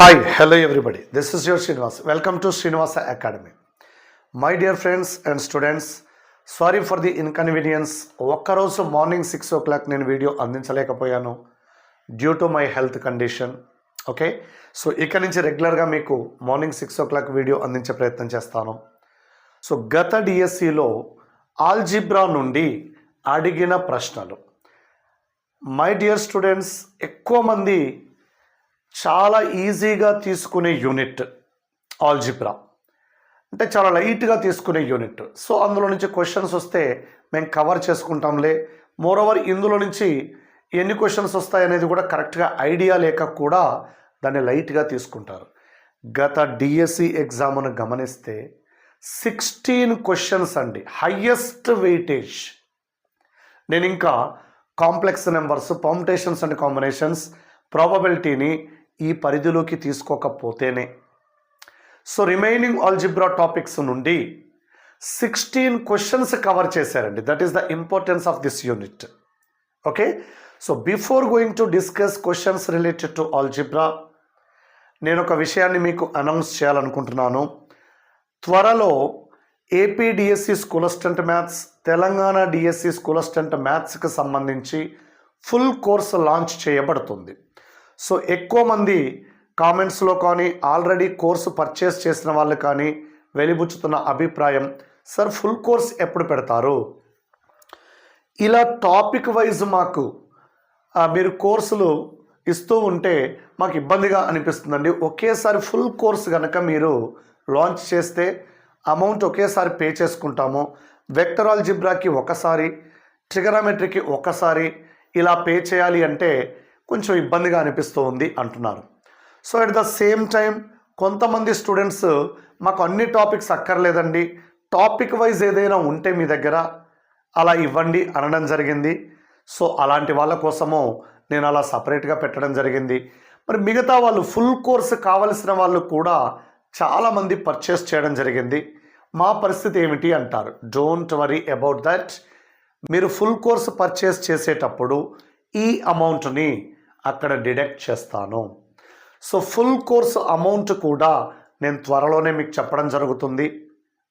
Hi hello everybody this is your Srinivas welcome to Srinivasa academy my dear friends and students sorry for the inconvenience ఒక్కరోజు morning six o'clock నేను video అందించలేకపోయాను due to my health condition okay so ఇక నుంచి రెగ్యులర్గా మీకు morning six o'clock video అందించే ప్రయత్నం చేస్తాను. So గత డిఎస్సిలో ఆల్జిబ్రా నుండి అడిగిన ప్రశ్నలు. మై డియర్ స్టూడెంట్స్ ఎక్కువ మంది చాలా ఈజీగా తీసుకునే యూనిట్ ఆల్జిబ్రా. అంటే చాలా లైట్గా తీసుకునే యూనిట్. సో అందులో నుంచి క్వశ్చన్స్ వస్తే మేము కవర్ చేసుకుంటాంలే. మోరోవర్ ఇందులో నుంచి ఎన్ని క్వశ్చన్స్ వస్తాయనేది కూడా కరెక్ట్గా ఐడియా లేక కూడా దాన్ని లైట్గా తీసుకుంటారు. గత డిఎస్సి ఎగ్జామ్ను గమనిస్తే సిక్స్టీన్ క్వశ్చన్స్ అండి. Highest weightage. నేను ఇంకా complex numbers permutations and combinations ప్రాబబిలిటీని ఈ పరిధిలోకి తీసుకోకపోతేనే. సో రిమైనింగ్ ఆల్జిబ్రా టాపిక్స్ నుండి సిక్స్టీన్ క్వశ్చన్స్ కవర్ చేశారండి. That is the importance of this unit okay so before going to discuss questions related to algebra నేను ఒక విషయాన్ని మీకు అనౌన్స్ చేయాలనుకుంటున్నాను. త్వరలో APDSC school assistant maths Telangana DSC school assistant మ్యాథ్స్కి సంబంధించి full course launch చేయబడుతుంది. So ఎక్కువ మంది కామెంట్స్లో కానీ ఆల్రెడీ కోర్సు పర్చేస్ చేసిన వాళ్ళు కానీ వెలిబుచ్చుతున్న అభిప్రాయం సార్ ఫుల్ కోర్స్ ఎప్పుడు పెడతారు? ఇలా టాపిక్ వైజ్ మాకు మీరు కోర్సులు ఇస్తూ ఉంటే మాకు ఇబ్బందిగా అనిపిస్తుందండి. ఒకేసారి ఫుల్ కోర్స్ కనుక మీరు లాంచ్ చేస్తే అమౌంట్ ఒకేసారి పే చేసుకుంటాము. వెక్టరాల్ జిబ్రాకి ఒకసారి ట్రిగరామెట్రీకి ఒకసారి ఇలా పే చేయాలి అంటే కొంచెం ఇబ్బందిగా అనిపిస్తూ ఉంది అంటున్నారు. So at the same time కొంతమంది స్టూడెంట్స్ మాకు అన్ని టాపిక్స్ అక్కర్లేదండి. టాపిక్ వైజ్ ఏదైనా ఉంటే మీ దగ్గర అలా ఇవ్వండి అనడం జరిగింది. సో అలాంటి వాళ్ళ కోసము నేను అలా సపరేట్గా పెట్టడం జరిగింది. మరి మిగతా వాళ్ళు ఫుల్ కోర్స్ కావలసిన వాళ్ళు కూడా చాలామంది పర్చేస్ చేయడం జరిగింది. మా పరిస్థితి ఏమిటి అంటారు. డోంట్ వరీ అబౌట్ దట్ మీరు ఫుల్ కోర్స్ పర్చేస్ చేసేటప్పుడు ఈ అమౌంట్ని అక్కడ డిడక్ట్ చేస్తాను. సో ఫుల్ కోర్స్ అమౌంట్ కూడా నేను త్వరలోనే మీకు చెప్పడం జరుగుతుంది.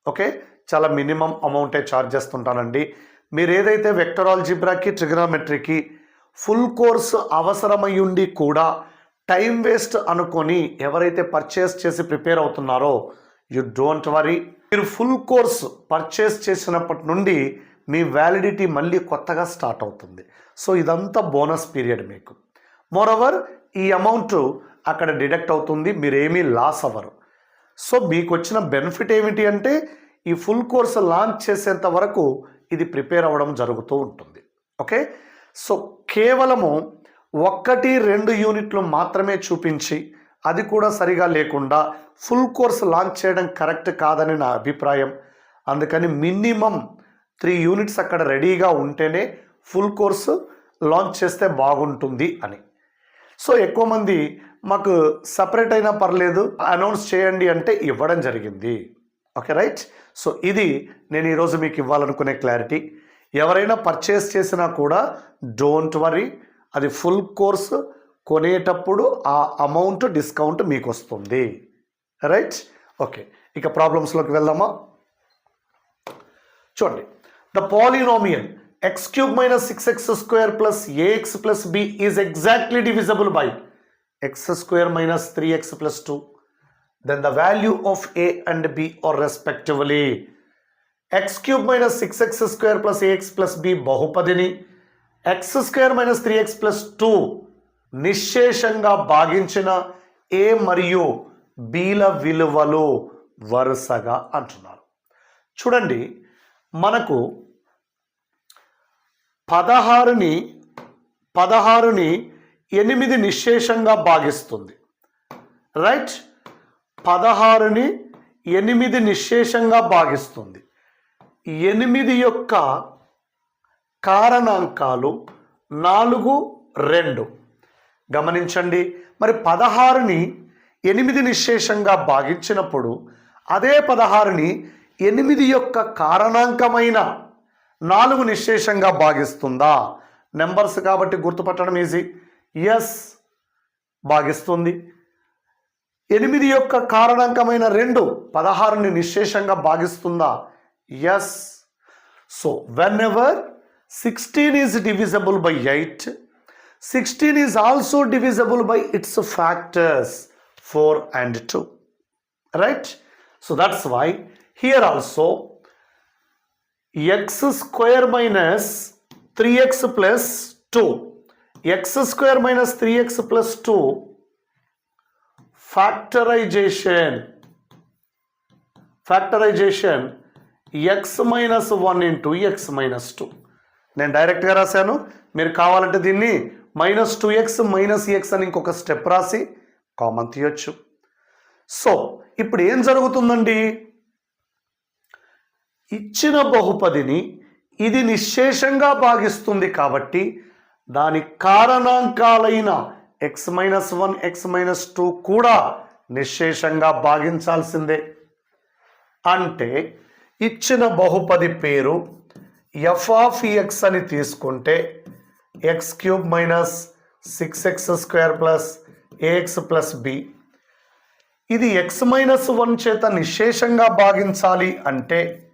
ఓకే? చాలా మినిమం అమౌంటే ఛార్జ్ చేస్తుంటానండి. మీరు ఏదైతే వెక్టరాలజీబ్రాకి ట్రిగనామెట్రీకి ఫుల్ కోర్స్ అవసరమై ఉండి కూడా టైం వేస్ట్ అనుకొని ఎవరైతే పర్చేస్ చేసి ప్రిపేర్ అవుతున్నారో యు డోంట్ వరీ. మీరు ఫుల్ కోర్స్ పర్చేస్ చేసినప్పటి నుండి మీ వ్యాలిడిటీ మళ్ళీ కొత్తగా స్టార్ట్ అవుతుంది. సో ఇదంతా బోనస్ పీరియడ్ మీకు. మోరవర్ ఈ అమౌంట్ అక్కడ డిడక్ట్ అవుతుంది మీరేమీ లాస్ అవ్వరు. సో మీకు వచ్చిన బెనిఫిట్ ఏమిటి అంటే ఈ ఫుల్ కోర్స్ లాంచ్ చేసేంత వరకు ఇది ప్రిపేర్ అవ్వడం జరుగుతూ ఉంటుంది. ఓకే సో కేవలము ఒక్కటి రెండు యూనిట్లు మాత్రమే చూపించి అది కూడా సరిగా లేకుండా ఫుల్ కోర్స్ లాంచ్ చేయడం కరెక్ట్ కాదని నా అభిప్రాయం. అందుకని మినిమం త్రీ యూనిట్స్ అక్కడ రెడీగా ఉంటేనే ఫుల్ కోర్సు లాంచ్ చేస్తే బాగుంటుంది అని. సో ఎక్కువ మంది మాకు సపరేట్ అయినా పర్లేదు అనౌన్స్ చేయండి అంటే ఇవ్వడం జరిగింది. Okay right? సో ఇది నేను ఈరోజు మీకు ఇవ్వాలనుకునే క్లారిటీ. ఎవరైనా పర్చేస్ చేసినా కూడా డోంట్ వరీ అది ఫుల్ కోర్స్ కొనేటప్పుడు ఆ అమౌంట్ డిస్కౌంట్ మీకు వస్తుంది రైట్? ఓకే ఇక ప్రాబ్లమ్స్లోకి వెళ్దామా? చూడండి the polynomial. X cube minus six x square plus a x plus b is exactly divisible by x square minus three x plus two then the value of a and b are respectively x cube minus six x square plus a x plus b బహుపదిని x square minus three x plus two నిశ్శేషంగా భాగించిన a మరియు బీల విలువలు వరుసగా అంటున్నారు చూడండి మనకు పదహారుని పదహారుని ఎనిమిది నిశ్శేషంగా భాగిస్తుంది. రైట్? పదహారుని ఎనిమిది నిశ్శేషంగా భాగిస్తుంది. ఎనిమిది యొక్క కారణాంకాలు నాలుగు రెండు. గమనించండి. మరి పదహారుని ఎనిమిది నిశ్శేషంగా భాగించినప్పుడు అదే పదహారుని ఎనిమిది యొక్క కారణాంకమైన నాలుగు నిశ్శేషంగా భాగిస్తుందా? నెంబర్స్ కాబట్టి గుర్తుపట్టడం ఈజీ ఎస్ భాగిస్తుంది. ఎనిమిది యొక్క కారణాంకమైన రెండు పదహారుని నిశ్శేషంగా భాగిస్తుందా? Yes so whenever sixteen is divisible by eight sixteen is also divisible by its factors four and two right so that's why here also x square minus three x plus two x square minus three x plus two factorization factorization x minus one into x minus two నేను డైరెక్ట్గా రాశాను. మీరు కావాలంటే దీన్ని minus two x minus x అని ఇంకొక step రాసి common తీయొచ్చు. సో ఇప్పుడు ఏం జరుగుతుందండి? ఇచ్చిన బహుపదిని ఇది నిశ్శేషంగా భాగిస్తుంది కాబట్టి దాని కారణాంకాలైన x minus one x minus two కూడా నిశ్శేషంగా భాగించాల్సిందే. అంటే ఇచ్చిన బహుపది పేరు ఎఫ్ ఆఫ్ ఎక్స్ అని తీసుకుంటే x cube minus six x square plus a x plus b ఇది ఎక్స్ మైనస్ వన్ చేత నిశ్శేషంగా భాగించాలి అంటే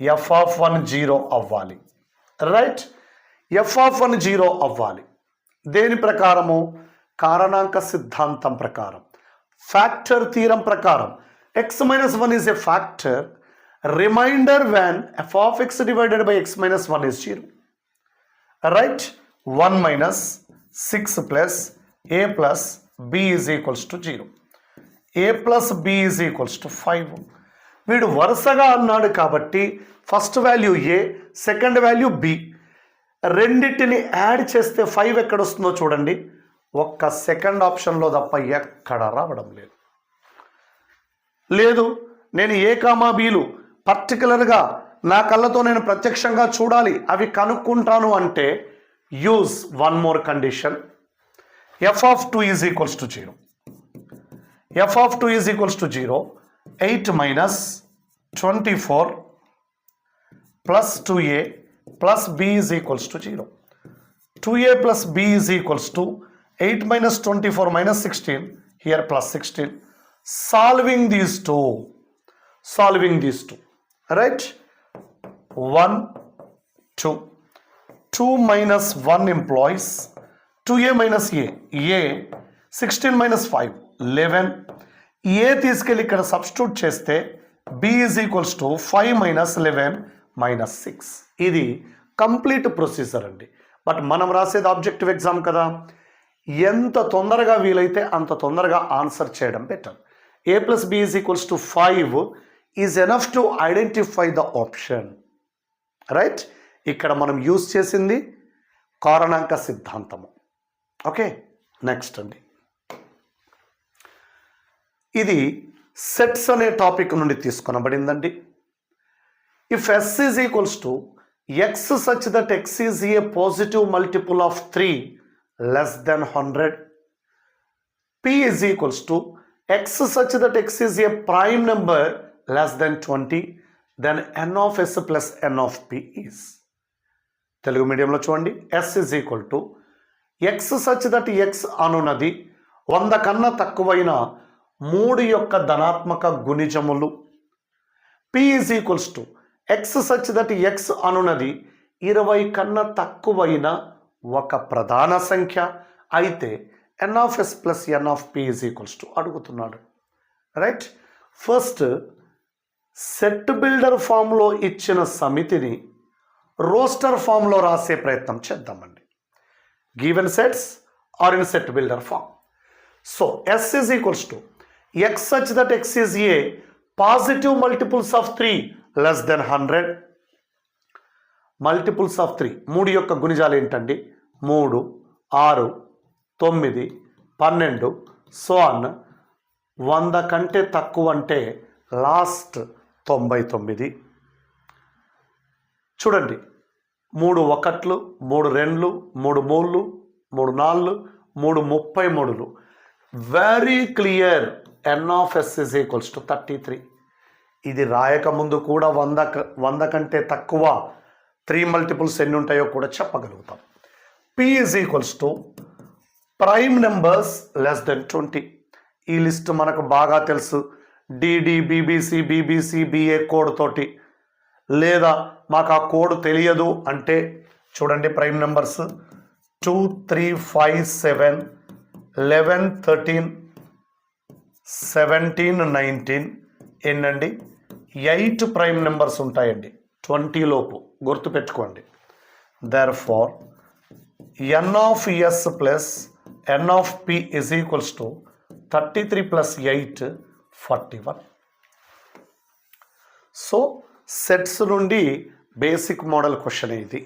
ఎఫ్ ఆఫ్ వన్ జీరో అవ్వాలి. Right f of one zero అవ్వాలి. దేని ప్రకారము? కారణాంక సిద్ధాంతం ప్రకారం. ఫ్యాక్టర్ తీరం ప్రకారం. X minus one is a factor remainder when f of x divided by x minus one is zero right one minus six plus a plus b is equals to zero a plus b is equals to five వీడు వరుసగా అన్నాడు కాబట్టి first value a second value b. రెండింటిని add చేస్తే five ఎక్కడ వస్తుందో చూడండి. ఒక్క సెకండ్ ఆప్షన్లో తప్ప ఎక్కడ రావడం లేదు. లేదు నేను ఏ కామా బీలు పర్టికులర్గా నా కళ్ళతో నేను ప్రత్యక్షంగా చూడాలి అవి కనుక్కుంటాను అంటే use one more condition. F of two is equals to zero. F of two is equals to zero. 8 minus 24 plus 2a plus b is equals to 0. 2a plus b is equals to 8 minus 24 minus 16 here plus 16 solving these two solving these two right? 1 2 2 minus 1 employs 2a minus a a 16 minus 5 11 a తీసుకెళ్ళి ఇక్కడ substitute చేస్తే b is equals to five minus eleven minus six ఇది complete procedure అండి. But మనం రాసేది objective exam కదా. ఎంత తొందరగా వీలైతే అంత తొందరగా ఆన్సర్ చేయడం better a plus b is equals to five is enough to identify the option right ఇక్కడ మనం యూజ్ చేసింది కారణాంక సిద్ధాంతము. ఓకే నెక్స్ట్ అండి. ఇది సెట్స్ అనే టాపిక్ నుండి తీసుకొనబడిందండి. If S is equals to x such that x is a positive multiple of three less than hundred P is equals to x such that x is a prime number less than twenty then N of S plus N of P is Telugu మీడియంలో చూడండి. S is equal to x such that x అనున్నది వంద కన్నా తక్కువైన మూడు యొక్క ధనాత్మక గుణిజములు. P is equals to x such that x అనున్నది ఇరవై కన్నా తక్కువైన ఒక ప్రధాన సంఖ్య. అయితే N of S plus N of P is equals to అడుగుతున్నాడు. రైట్ ఫస్ట్ సెట్ బిల్డర్ ఫామ్లో ఇచ్చిన సమితిని రోస్టర్ ఫామ్లో రాసే ప్రయత్నం చేద్దామండి. Given sets are in set builder form so S is equals to x such that x is a positive multiples of three less than hundred multiples of three మూడు యొక్క గుణిజాలు ఏంటండి? మూడు ఆరు తొమ్మిది పన్నెండు సోన్ వంద కంటే తక్కువ అంటే లాస్ట్ తొంభై తొమ్మిది. చూడండి. మూడు ఒకట్లు మూడు రెండ్లు మూడు మూళ్ళు మూడు నాలుగు మూడు ముప్పై మూడులు. Very clear N of S is equals to thirty three ఇది రాయకముందు కూడా వంద వంద కంటే తక్కువ త్రీ మల్టిపుల్స్ ఎన్ని ఉంటాయో కూడా చెప్పగలుగుతాం. P is equals to prime numbers less than twenty ఈ లిస్ట్ మనకు బాగా తెలుసు. DD BBC BBC BA code తోటి. లేదా మాకు ఆ కోడ్ తెలియదు అంటే చూడండి prime numbers two three five seven eleven thirteen seventeen nineteen ఏంటండి ఎయిట్ ప్రైమ్ నెంబర్స్ ఉంటాయండి. ట్వంటీ లోపు. గుర్తుపెట్టుకోండి. Therefore N of S plus N of P is equals to thirty three plus eight forty one so sets నుండి basic model question ఇది.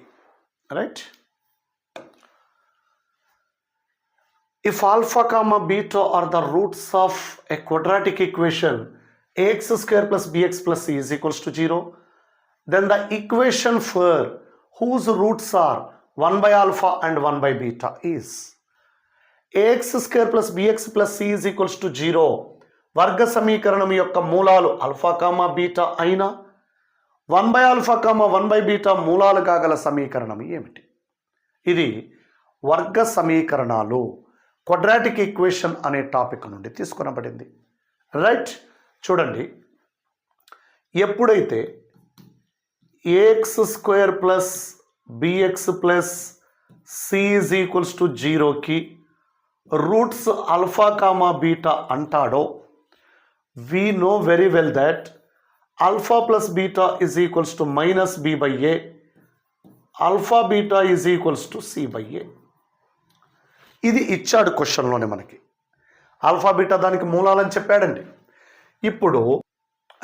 Right if alpha comma beta are the roots of a quadratic equation ax square plus bx plus c is equals to 0 then the equation for whose roots are 1 by alpha and 1 by beta is ax square plus bx plus c is equals to 0 వర్గ సమీకరణం యొక్క మూలాలు alpha comma beta అయినా one by alpha comma one by beta మూలాలు కాగల సమీకరణం ఏమిటి ఇది వర్గ సమీకరణాలు క్వడ్రాటిక్ ఈక్వేషన్ అనే టాపిక్ నుండి తీసుకునబడింది. రైట్ చూడండి. ఎప్పుడైతే a x square plus b x plus c is equals to జీరోకి roots alpha comma beta అంటాడో we know very well that alpha plus beta is equals to minus b by a alpha beta is equals to c by a ఇది ఇచ్చాడు క్వశ్చన్లోనే మనకి. Alpha beta దానికి మూలాలని చెప్పాడండి. ఇప్పుడు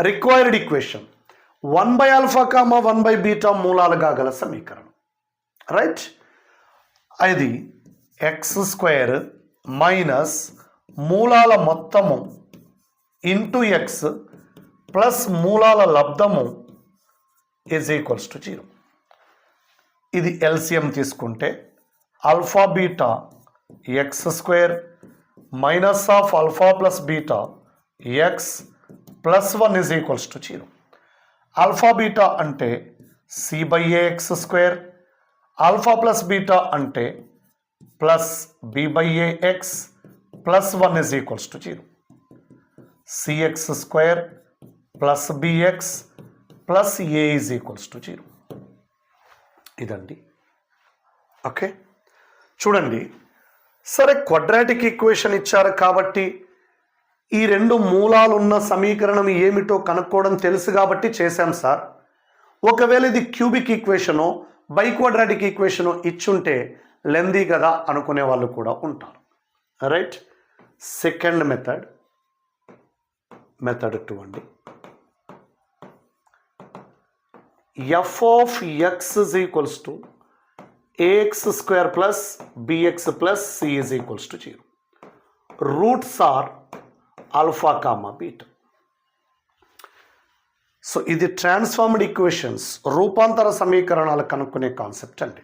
required equation one by alpha comma one by beta మూలాలుగా గల సమీకరణం. రైట్ అది ఎక్స్ స్క్వేర్ మైనస్ మూలాల మొత్తము ఇంటూ ఎక్స్ ప్లస్ మూలాల లబ్ధము ఈజ్ ఈక్వల్స్ టు జీరో ఇది ఎల్సిఎం తీసుకుంటే alpha beta x square minus of alpha plus beta x plus one is equals to zero alpha beta అంటే c by a x square alpha plus beta అంటే plus b by a x plus one is equals to zero c x square plus b x plus a is equals to zero ఇదండి. Okay చూడండి. సరే quadratic equation ఇచ్చారు కాబట్టి ఈ రెండు మూలాలు ఉన్న సమీకరణం ఏమిటో కనుక్కోవడం తెలుసు కాబట్టి చేశాం సార్. ఒకవేళ ఇది క్యూబిక్ ఈక్వేషను బైక్వాడ్రాటిక్ ఈక్వేషను ఇచ్చుంటే లెందీ కదా అనుకునే వాళ్ళు కూడా ఉంటారు. Right second method method two అండి. F of x equals to a x square plus b x plus c is equals to zero roots are alpha comma beta so ఇది transformed equations రూపాంతర సమీకరణాలు కనుక్కునే కాన్సెప్ట్ అండి.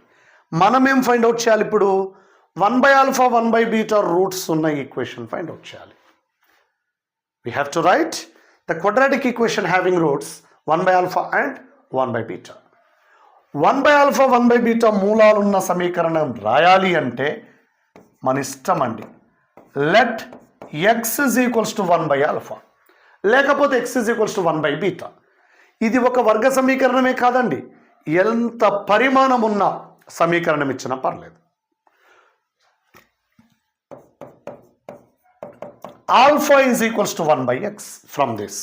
మనం ఏం find out చేయాలి ఇప్పుడు? One by alpha one by beta roots ఉన్న ఈక్వేషన్ ఫైండ్ అవుట్ చేయాలి. We have to write the quadratic equation having roots one by alpha and one by beta one by alpha one by beta మూలాలున్న సమీకరణం రాయాలి అంటే మన ఇష్టం అండి. Let x is equals to one by alpha లేకపోతే x is equals to one by beta ఇది ఒక వర్గ సమీకరణమే కాదండి. ఎంత పరిమాణం ఉన్న సమీకరణం ఇచ్చినా పర్లేదు. Alpha is equals to one by x from this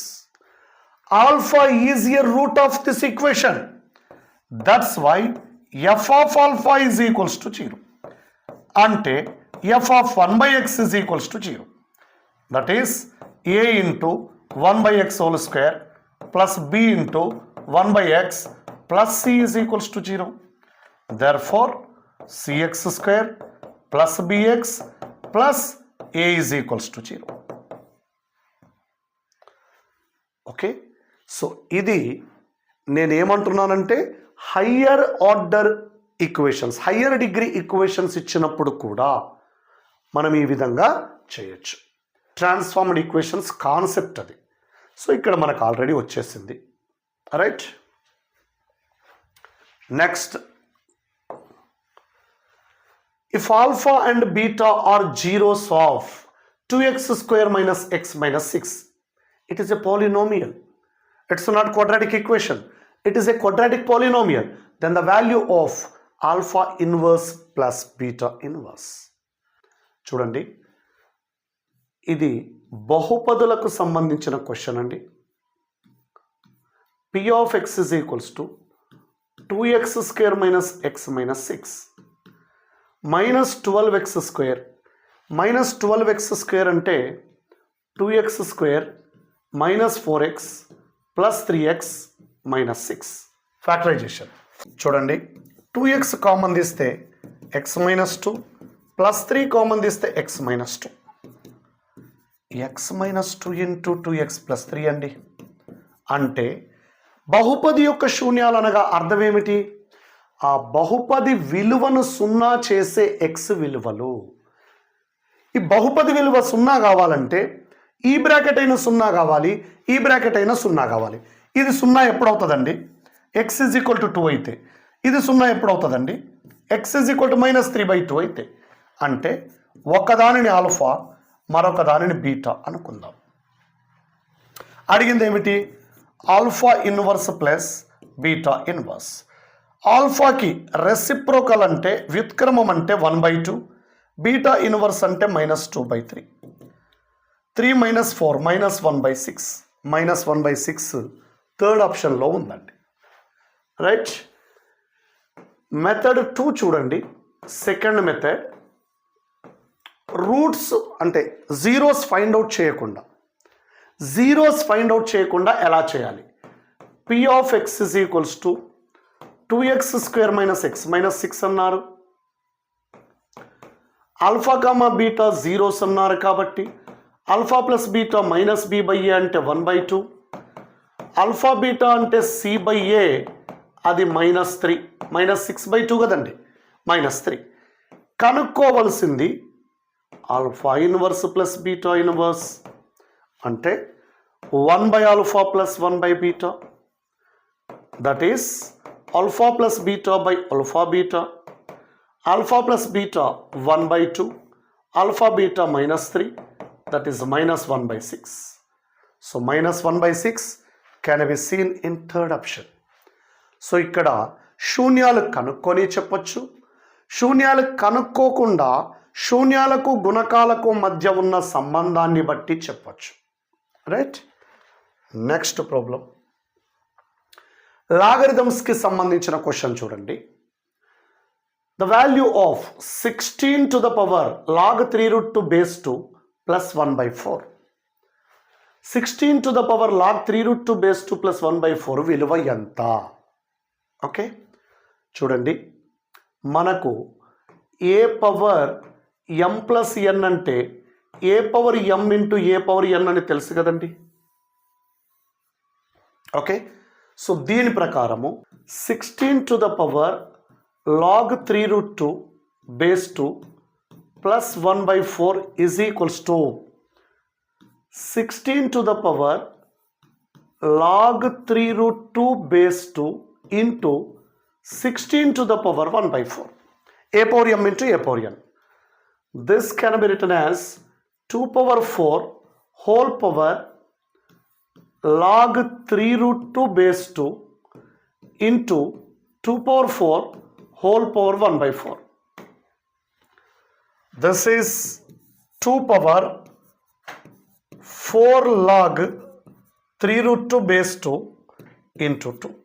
alpha is a root of this equation that's why f of alpha is equals to zero అంటే f of one by x is equals to zero that is a into one by x whole square plus b into one by x plus c is equals to zero then four c x square plus b x plus a is equals to zero okay so ఇది నేనేమంటున్నానంటే higher order equations higher degree equations ఇచ్చినప్పుడు కూడా మనం ఈ విధంగా చేయొచ్చు. Transformed equations concept అది. So ఇక్కడ మనకు ఆల్రెడీ వచ్చేసింది. Right next if alpha and beta are zeros of two x square minus x minus six it is a polynomial it's not quadratic equation It is a quadratic polynomial. Then the value of alpha inverse plus beta inverse. చూడండి ఇది బహుపదులకు సంబంధించిన question అండి p of x is equals to two x square minus x minus six minus twelve x square minus twelve x square అంటే two x square minus four x plus three x minus six factorization చూడండి. Two x common తీస్తే x minus two plus three common తీస్తే x minus two x minus two into two x plus three అండి. అంటే బహుపది యొక్క శూన్యాలు అనగా అర్థం ఏమిటి? ఆ బహుపది విలువను సున్నా చేసే ఎక్స్ విలువలు. ఈ బహుపది విలువ సున్నా కావాలంటే ఈ బ్రాకెట్ అయిన సున్నా కావాలి ఈ బ్రాకెట్ అయిన సున్నా కావాలి. ఇది సున్నా ఎప్పుడు అవుతుందండి x is equal to two అయితే. ఇది సున్నా ఎప్పుడు అవుతుందండి x is equal to minus three by two అయితే. అంటే ఒకదానిని ఆల్ఫా మరొక దానిని బీటా అనుకుందాం. అడిగింది ఏమిటి? Alpha inverse plus beta inverse. ఆల్ఫాకి reciprocal అంటే వ్యుత్క్రమం అంటే one by two beta inverse అంటే minus two by three three minus four minus one by six minus one by six third ఆప్షన్లో ఉందండి. రైట్? మెథడ్ టూ చూడండి. Second method. రూట్స్ అంటే zeros find out చేయకుండా. Zeros find out చేయకుండా ఎలా చేయాలి? P of x is equals to two x square minus x minus six అన్నారు. Alpha comma beta zeros అన్నారు కాబట్టి. Alpha plus beta minus b by a అంటే one by two alpha beta అంటే c by a అది minus three minus six by two కదండి. Minus three కనుక్కోవలసింది alpha inverse plus beta inverse అంటే one by alpha plus one by beta. That is alpha plus beta by alpha beta. Alpha plus beta one by two alpha beta minus three that is minus one by six so minus one by six can be seen in third option so ఇక్కడ శూన్యాలు కనుక్కొని చెప్పొచ్చు. శూన్యాలు కనుక్కోకుండా శూన్యాలకు గుణకాలకు మధ్య ఉన్న సంబంధాన్ని బట్టి చెప్పచ్చు. Right next problem లాగరిథమ్స్కి సంబంధించిన క్వశ్చన్ చూడండి. The value of sixteen to the power log three root to base two plus one by four sixteen to the power log three root to base two plus one by four విలువ ఎంత? Okay? చూడండి. మనకు ఏ power ఎం plus n అంటే a power m into a power n అని తెలుసు కదండి? Okay? So దీని ప్రకారము sixteen to the power log three root two base two plus one by four is equals to 16 to the power log 3 root 2 base 2 into 16 to the power 1 by 4. Aporian into aporian. This can be written as 2 power 4 whole power log 3 root 2 base 2 into 2 power 4 whole power 1 by 4. This is 2 power 4 log 3 root 2 base 2 into 2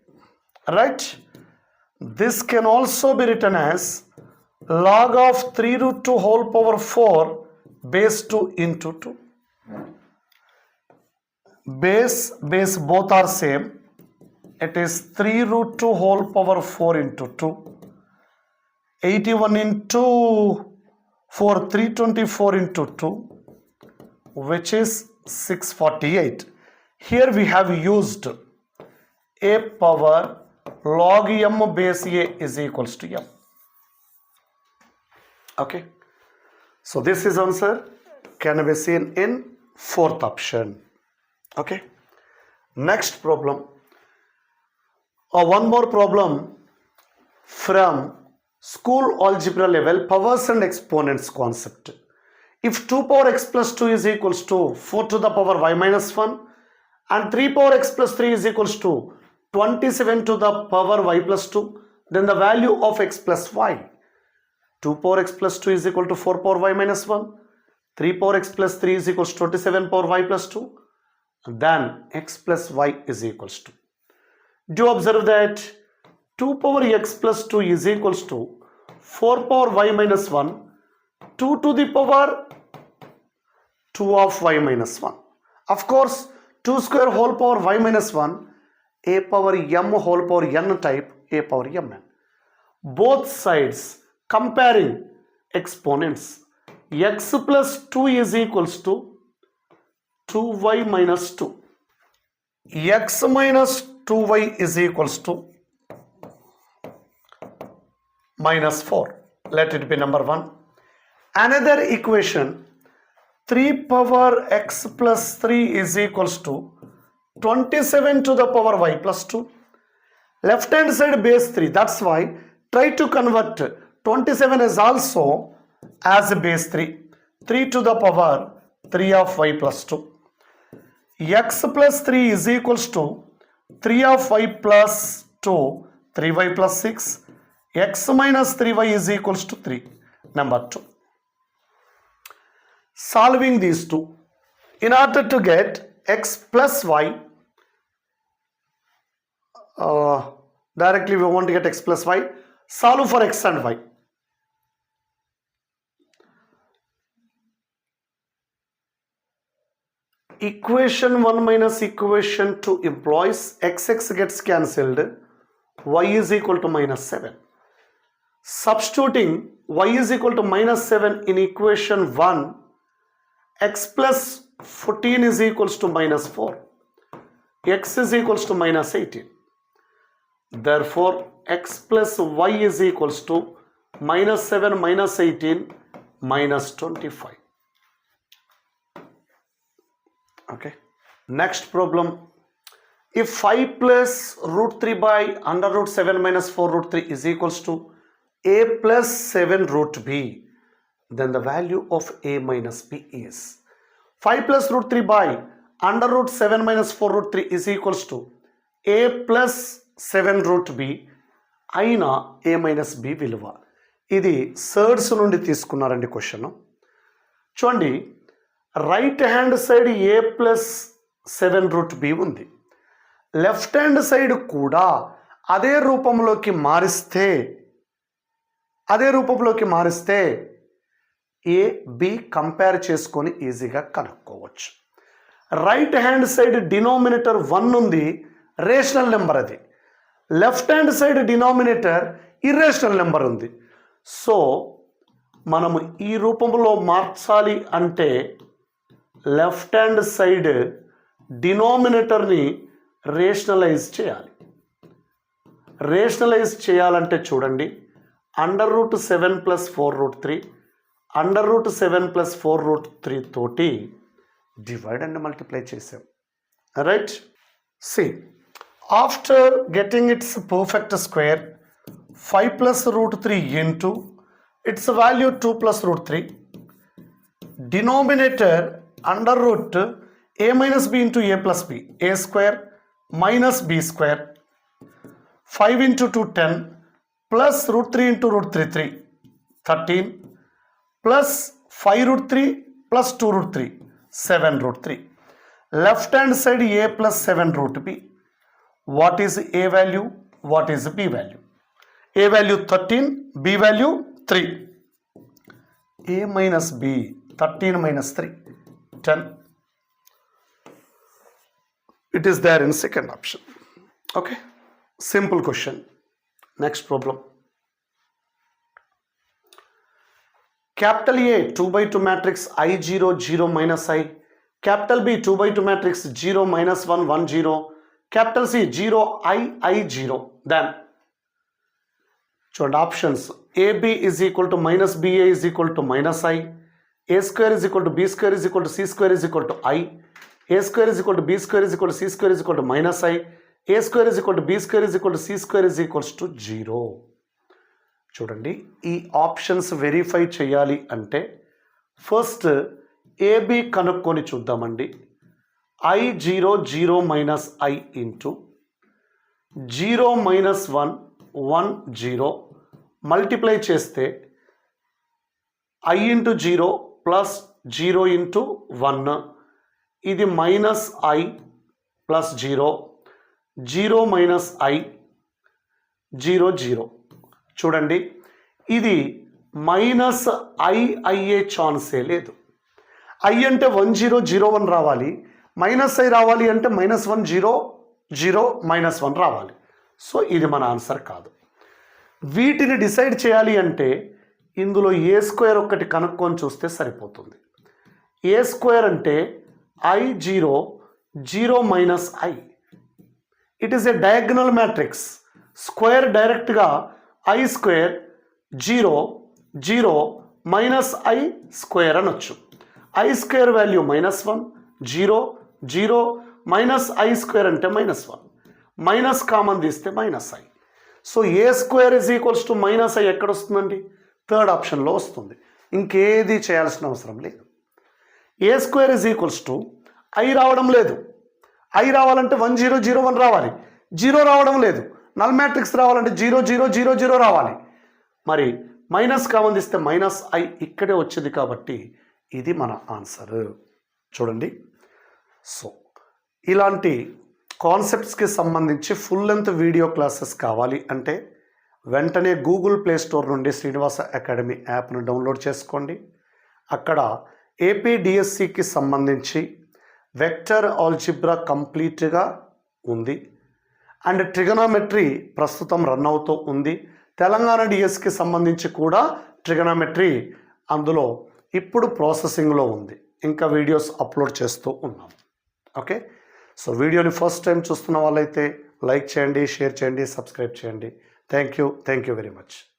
right? This can also be written as log of 3 root 2 whole power 4 base 2 into 2 base base both are same. It is 3 root 2 whole power 4 into 2 81 into 4 324 into 2 which is 648 here we have used a power log m base a is equals to m. Okay. So this is answer. Can be seen in fourth option. Okay. Next problem. Uh, one more problem from school algebra level powers and exponents concept if 2 power x plus 2 is equals to 4 to the power y minus 1 and 3 power x plus 3 is equals to 27 to the power y plus 2 then the value of x plus y. 2 power x plus 2 is equal to 4 power y minus 1 3 power x plus 3 is equals to 27 power y plus 2 then x plus y is equals to. Do observe that 2 power x plus 2 is equals to 4 power y minus 1 2 to the power 2 of y minus 1 of course 2 square whole power y minus 1 a power m whole power n type a power mn both sides comparing exponents. X plus 2 is equals to 2y minus 2 x minus 2y is equals to minus 4 let it be number 1 another equation 3 power x plus 3 is equals to 27 to the power y plus 2 left hand side base 3 that's why try to convert 27 is also as a base 3 3 to the power 3 of y plus 2 x plus 3 is equals to 3 of y plus 2 3y plus 6 x minus 3y is equals to 3 number 2 solving these two. In order to get x plus y uh, directly we want to get x plus y solve for x and y. Equation 1 minus equation 2 implies xx gets cancelled y is equal to minus 7 substituting y is equal to minus 7 in equation 1 x plus 14 is equals to minus 4 x is equals to minus 18 therefore x plus y is equals to minus 7 minus 18 minus 25 okay. Next problem. If 5 plus root 3 by under root 7 minus 4 root 3 is equals to a plus 7 root b then the value of a minus b is. 5 plus root 3 by under root 7 minus 4 root 3 is equals to a plus 7 root b అయిన ఏ minus B విలువ. ఇది surds నుండి తీసుకున్నారండి question చూడండి right hand side a plus seven root b ఉంది. Left hand side కూడా అదే రూపంలోకి మారిస్తే అదే రూపంలోకి మారిస్తే ఏ బి కంపేర్ చేసుకొని ఈజీగా కనుక్కోవచ్చు. Right hand side denominator one ఉంది రేషనల్ నెంబర్ అది. Left hand side denominator irrational number ఉంది. సో మనము ఈ రూపంలో మార్చాలి అంటే లెఫ్ట్ హ్యాండ్ సైడ్ డినామినేటర్ని రేషనలైజ్ చేయాలి. రేషనలైజ్ చేయాలంటే చూడండి under root seven plus four root three under root seven plus four root three తోటి డివైడ్ అండ్ మల్టిప్లై చేసాం right see after getting its perfect square five plus root three into its value two plus root three denominator under root a minus b into a plus b a square minus b square five into two ten plus root three into root three three thirteen plus 5 root 3 plus 2 root 3, 7 root 3. Left hand side a plus 7 root b. What is a value? What is b value? a value 13, b value 3. a minus b, 13 minus 3, 10. It is there in second option. Okay, simple question. Next problem. Capital a 2 by 2 matrix i 0 0 minus i capital b 2 by 2 matrix 0 minus 1 1 0 capital C 0 I I 0 then చూడండి options a b is equal to minus b a is equal to minus I a square is equal to b square is equal to c square is equal to I a square is equal to b square is equal to c square is equal to minus I a square is equal to b square is equal to c square is equals to zero చూడండి. ఈ options verify చేయాలి అంటే first AB కనుక్కొని చూద్దామండి. I zero zero minus I into zero minus one one zero multiply చేస్తే I into zero plus zero into one ఇది minus I plus zero zero minus I zero zero చూడండి. ఇది minus I అయ్యే ఛాన్సే లేదు. I అంటే one zero zero one రావాలి. Minus I రావాలి అంటే minus one zero zero minus one రావాలి. సో ఇది మన ఆన్సర్ కాదు. వీటిని డిసైడ్ చేయాలి అంటే ఇందులో ఏ స్క్వేర్ ఒక్కటి కనుక్కొని చూస్తే సరిపోతుంది. ఏ స్క్వేర్ అంటే I zero zero minus I it is a diagonal matrix square డైరెక్ట్గా I square zero zero minus I square అనొచ్చు I square value minus one zero zero minus I square అంటే మైనస్ వన్ మైనస్ కామన్ తీస్తే minus I so a square is equals to minus I ఎక్కడ వస్తుందండి? Third ఆప్షన్లో వస్తుంది. ఇంకేది చేయాల్సిన అవసరం లేదు. A square is equals to I రావడం లేదు. ఐ రావాలంటే వన్ జీరో జీరో వన్ రావాలి. జీరో రావడం లేదు. నల్ మ్యాట్రిక్స్ రావాలంటే జీరో జీరో జీరో జీరో రావాలి. మరి మైనస్ కామన్ తీస్తే మైనస్ ఐ ఇక్కడే వచ్చింది కాబట్టి ఇది మన ఆన్సర్. చూడండి. సో ఇలాంటి కాన్సెప్ట్స్కి సంబంధించి ఫుల్ లెంత్ వీడియో క్లాసెస్ కావాలి అంటే వెంటనే గూగుల్ ప్లే స్టోర్ నుండి శ్రీనివాస అకాడమీ యాప్ను డౌన్లోడ్ చేసుకోండి. అక్కడ ఏపీడిఎస్సికి సంబంధించి వెక్టర్ ఆల్జిబ్రా కంప్లీట్గా ఉంది. అండ్ ట్రిగనామెట్రీ ప్రస్తుతం రన్ అవుతూ ఉంది. తెలంగాణ డిఎస్కి సంబంధించి కూడా ట్రిగనామెట్రీ అందులో ఇప్పుడు ప్రాసెసింగ్లో ఉంది. ఇంకా వీడియోస్ అప్లోడ్ చేస్తూ ఉన్నాం. ఓకే? సో వీడియోని ఫస్ట్ టైం చూస్తున్న వాళ్ళైతే లైక్ చేయండి షేర్ చేయండి సబ్స్క్రైబ్ చేయండి. Thank you. Thank you very much.